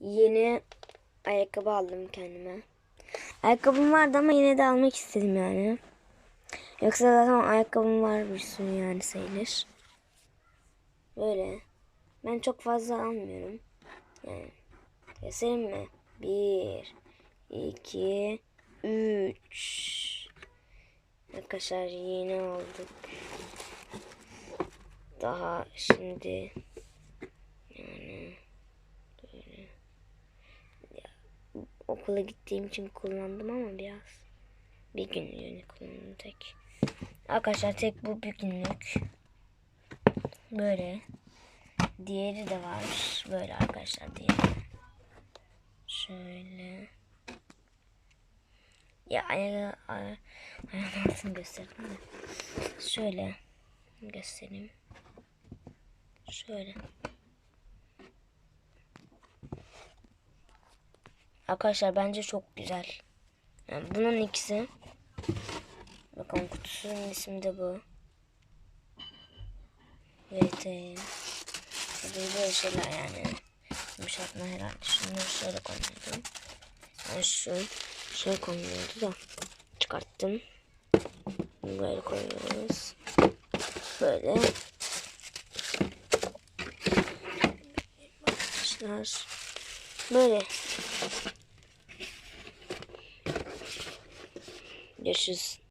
yeni ayakkabı aldım kendime. Ayakkabım vardı ama yine de almak istedim yani. Yoksa zaten ayakkabım var bir sürü yani sayılır. Böyle. Ben çok fazla almıyorum. Yani. Keselim mi? Bir, iki, üç. Arkadaşlar yeni aldık. Daha şimdi yani böyle ya, okula gittiğim için kullandım ama biraz bir günlüğüne kullandım tek. Arkadaşlar tek bu bir günlük. Böyle. Diğeri de var. Böyle arkadaşlar diğeri. Şöyle. Ya ayağı ayağı ayağın altını. Şöyle göstereyim. Şöyle. Arkadaşlar bence çok güzel. Yani bunun ikisi. Bakın kutusunun ismi de bu. VT. Böyle şeyler yani. Yumuşatma herhalde. Şunları şöyle koymuyordum. Yani şu şey koymuyordu da. Çıkarttım. Böyle koyuyoruz. Böyle. Arkadaşlar. Böyle. Görüşürüz.